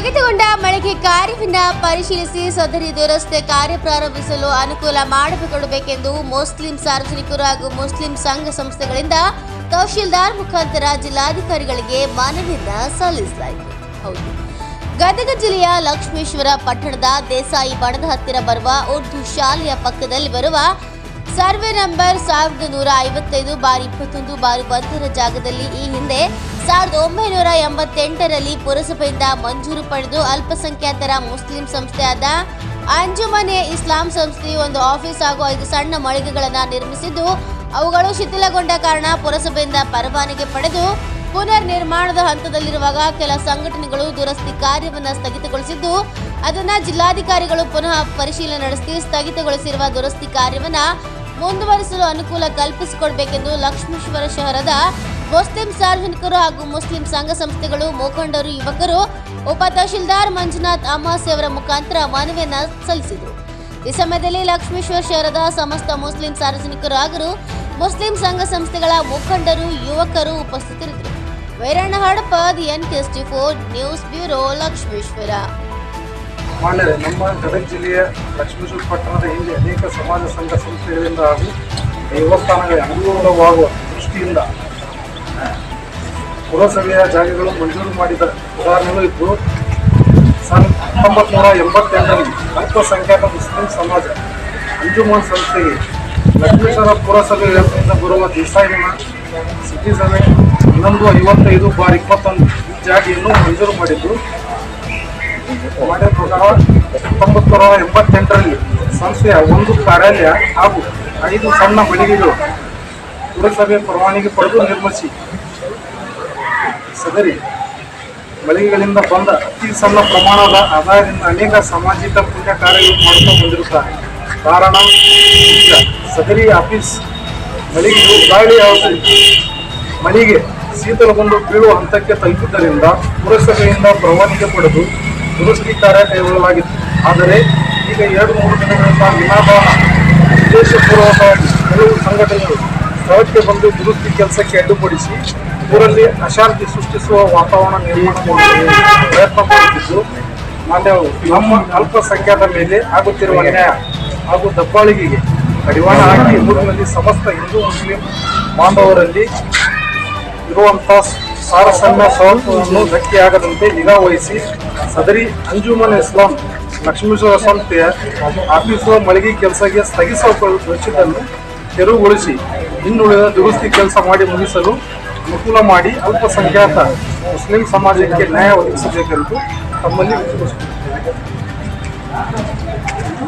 ಸ್ಥಗಿತಗೊಂಡ ಮಳಿಗೆ ಕಾರ್ಯವಿನ ಪರಿಶೀಲಿಸಿ ಸದರಿ ದುರಸ್ತಿ ಕಾರ್ಯ ಪ್ರಾರಂಭಿಸಲು ಅನುಕೂಲ ಮಾಡಿಕೊಡಬೇಕೆಂದು ಮುಸ್ಲಿಂ ಸಾರ್ವಜನಿಕರು ಹಾಗೂ ಮುಸ್ಲಿಂ ಸಂಘ ಸಂಸ್ಥೆಗಳಿಂದ ತಹಶೀಲ್ದಾರ್ ಮುಖಾಂತರ ಜಿಲ್ಲಾಧಿಕಾರಿಗಳಿಗೆ ಮನವಿಯನ್ನ ಸಲ್ಲಿಸಲಾಯಿತು. ಹೌದು. ಗದಗ ಜಿಲ್ಲೆಯ ಲಕ್ಷ್ಮೇಶ್ವರ ಪಟ್ಟಣದ ದೇಸಾಯಿ ಬಣದ ಹತ್ತಿರ ಬರುವ ಉರ್ದು ಶಾಲೆಯ ಪಕ್ಕದಲ್ಲಿ ಬರುವ ಸರ್ವೆ ನಂಬರ್ ಸಾವಿರದ ನೂರ ಐವತ್ತೈದು ಬಾರಿ ಇಪ್ಪತ್ತೊಂದು ಬಾರಿ ಒಂದರ ಜಾಗದಲ್ಲಿ ಈ ಹಿಂದೆ ಸಾವಿರದ ಒಂಬೈನೂರ ಎಂಬತ್ತೆಂಟರಲ್ಲಿ ಪುರಸಭೆಯಿಂದ ಮಂಜೂರು ಪಡೆದು ಅಲ್ಪಸಂಖ್ಯಾತರ ಮುಸ್ಲಿಂ ಸಂಸ್ಥೆಯಾದ ಅಂಜುಮನೆ ಇಸ್ಲಾಂ ಸಂಸ್ಥೆಯು ಒಂದು ಆಫೀಸ್ ಹಾಗೂ ಐದು ಸಣ್ಣ ಮಳಿಗೆಗಳನ್ನು ನಿರ್ಮಿಸಿದ್ದು, ಅವುಗಳು ಶಿಥಿಲಗೊಂಡ ಕಾರಣ ಪುರಸಭೆಯಿಂದ ಪರವಾನಗಿ ಪಡೆದು ಪುನರ್ ನಿರ್ಮಾಣದ ಹಂತದಲ್ಲಿರುವಾಗ ಕೆಲ ಸಂಘಟನೆಗಳು ದುರಸ್ತಿ ಕಾರ್ಯವನ್ನು ಸ್ಥಗಿತಗೊಳಿಸಿದ್ದು, ಅದನ್ನು ಜಿಲ್ಲಾಧಿಕಾರಿಗಳು ಪುನಃ ಪರಿಶೀಲನೆ ನಡೆಸಿ ಸ್ಥಗಿತಗೊಳಿಸಿರುವ ದುರಸ್ತಿ ಕಾರ್ಯವನ್ನ ಮುಂದುವರಿಸಲು ಅನುಕೂಲ ಕಲ್ಪಿಸಿಕೊಡಬೇಕೆಂದು ಲಕ್ಷ್ಮೇಶ್ವರ ಶಹರದ ಮುಸ್ಲಿಂ ಸಾರ್ವಜನಿಕರು ಹಾಗೂ ಮುಸ್ಲಿಂ ಸಂಘ ಸಂಸ್ಥೆಗಳು, ಮುಖಂಡರು, ಯುವಕರು, ಉಪ ತಹಶೀಲ್ದಾರ್ ಮಂಜುನಾಥ್ ಅಮಾಸೆ ಅವರ ಮುಖಾಂತರ ಮನವಿಯನ್ನ ಸಲ್ಲಿಸಿದರು. ಈ ಸಮಯದಲ್ಲಿ ಲಕ್ಷ್ಮೇಶ್ವರ ಶಹರದ ಸಮಸ್ತ ಮುಸ್ಲಿಂ ಸಾರ್ವಜನಿಕರು ಹಾಗೂ ಮುಸ್ಲಿಂ ಸಂಘ ಸಂಸ್ಥೆಗಳ ಮುಖಂಡರು, ಯುವಕರು ಉಪಸ್ಥಿತರಿದ್ದರು. Vairanna Hadapad N T four news bureau Lakshmeshwar. ಮಾನ್ಯರೇ ನಮ್ಮ ಗದಗ ಜಿಲ್ಲೆಯ ಲಕ್ಷ್ಮೇಶ್ವರ ಪಟ್ಟಣದ ಹಿಂದೆ ಅನೇಕ ಸಮಾಜ ಸಂಘ ಸಂಸ್ಥೆಗಳಿಂದ ಹಾಗೂ ದೇವಸ್ಥಾನಗಳಿಗೆ ಅನುಕೂಲವಾಗುವ ದೃಷ್ಟಿಯಿಂದ ಪುರಸಭೆಯ ಜಾಗಗಳು ಮಂಜೂರು ಮಾಡಿದ ಉದಾಹರಣೆಗಳು ಇದ್ದು, ಸನ್ ಹತ್ತೊಂಬತ್ತು ನೂರ ಎಂಬತ್ತೆಂಟರಲ್ಲಿ ಅಲ್ಪಸಂಖ್ಯಾತ ಮುಸ್ಲಿಂ ಸಮಾಜ ಅಂಜುಮನ್ ಸಂಸ್ಥೆಗೆ ಲಕ್ಷ್ಮೇಶ್ವರ ಪುರಸಭೆ ವ್ಯಾಪ್ತಿಯಿಂದ ಬರುವ ದೇಸಾಯಿನ ಸಿಟಿ ಸಭೆ ಹನ್ನೊಂದು ಐವತ್ತೈದು ಬಾರ್ ಇಪ್ಪತ್ತೊಂದು ಜಾಗೆಯನ್ನು ಮಂಜೂರು ಮಾಡಿದ್ದು ಪ್ರಕಾರ ಹತ್ತೊಂಬತ್ತು ನೂರ ಎಂಬತ್ತೆಂಟರಲ್ಲಿ ಸಂಸ್ಥೆಯ ಒಂದು ಕಾರ್ಯಾಲಯ ಹಾಗೂ ಐದು ಸಣ್ಣ ಮಳಿಗೆಗಳು ಪುರಸಭೆ ಪರವಾನಿಗೆ ಪಡೆದು ನಿರ್ಮಿಸಿ. ಸದರಿ ಮಳಿಗೆಗಳಿಂದ ಬಂದ ಅತಿ ಸಣ್ಣ ಪ್ರಮಾಣದ ಆದಾಯದಿಂದ ಅನೇಕ ಸಾಮಾಜಿಕ ಪುಣ್ಯ ಕಾರ್ಯಗಳು ಮಾಡುತ್ತಾ ಬಂದಿರುತ್ತಾರೆ. ಕಾರಣ ಸದರಿ ಆಫೀಸ್ ಮಳಿಗೆಯು ಗಾಳಿ ಮಳಿಗೆ ಶೀತಲಗೊಂಡು ಬೀಳುವ ಹಂತಕ್ಕೆ ತಲುಪಿದ್ದರಿಂದ ಪುರಸಭೆಯಿಂದ ಪ್ರವಾನಿಗೆ ಪಡೆದು ದುರಸ್ತಿ ಕಾರ್ಯ ಕೈಗೊಳ್ಳಲಾಗಿತ್ತು. ಆದರೆ ಈಗ ಎರಡು, ಮೂರು ದಿನಗಳಿಂದ ವಿನಾಭಾವ ಉದ್ದೇಶಪೂರ್ವಕವಾಗಿ ಕೆಲವು ಸಂಘಟನೆಗಳು ಸ್ಥಳಕ್ಕೆ ಬಂದು ದುರಸ್ತಿ ಕೆಲಸಕ್ಕೆ ಅಡ್ಡುಪಡಿಸಿ ಊರಲ್ಲಿ ಅಶಾಂತಿ ಸೃಷ್ಟಿಸುವ ವಾತಾವರಣ ನಿರ್ಮಾಣ ಮಾಡಲು ಪ್ರಯತ್ನ ಮಾಡುತ್ತಿದ್ದು ಮಾನ್ಯವು ನಮ್ಮ ಅಲ್ಪಸಂಖ್ಯಾತ ಮೇಲೆ ಆಗುತ್ತಿರುವ ನ್ಯಾಯ ಹಾಗೂ ದಬ್ಬಾಳಿಗೆಗೆ ಕಡಿವಾಣ ಹಾಕಿ ಊರಿನಲ್ಲಿ ಸಮಸ್ತ ಹಿಂದೂ, ಮುಸ್ಲಿಂ ಬಾಂಧವರಲ್ಲಿ ಇರುವಂತಹ ಸಾರಸನ್ನ ಧಕ್ಕೆ ಧಕ್ಕೆಯಾಗದಂತೆ ನಿಗಾ ವಹಿಸಿ ಸದರಿ ಅಂಜುಮನ್ ಇಸ್ಲಾಂ ಲಕ್ಷ್ಮೀಶ್ವರ ಸಂಸ್ಥೆಯ ಆಫೀಸು ಮಳಿಗೆ ಕೆಲಸಕ್ಕೆ ಸ್ಥಗಿಸಗೊಳಿಸಿದ್ದನ್ನು ತೆರವುಗೊಳಿಸಿ ಇನ್ನುಳಿದ ದುರಸ್ತಿ ಕೆಲಸ ಮಾಡಿ ಮುಗಿಸಲು ಅನುಕೂಲ ಮಾಡಿ ಅಲ್ಪಸಂಖ್ಯಾತ ಮುಸ್ಲಿಂ ಸಮಾಜಕ್ಕೆ ನ್ಯಾಯ ಒದಗಿಸಬೇಕೆಂದು ತಮ್ಮಲ್ಲಿ.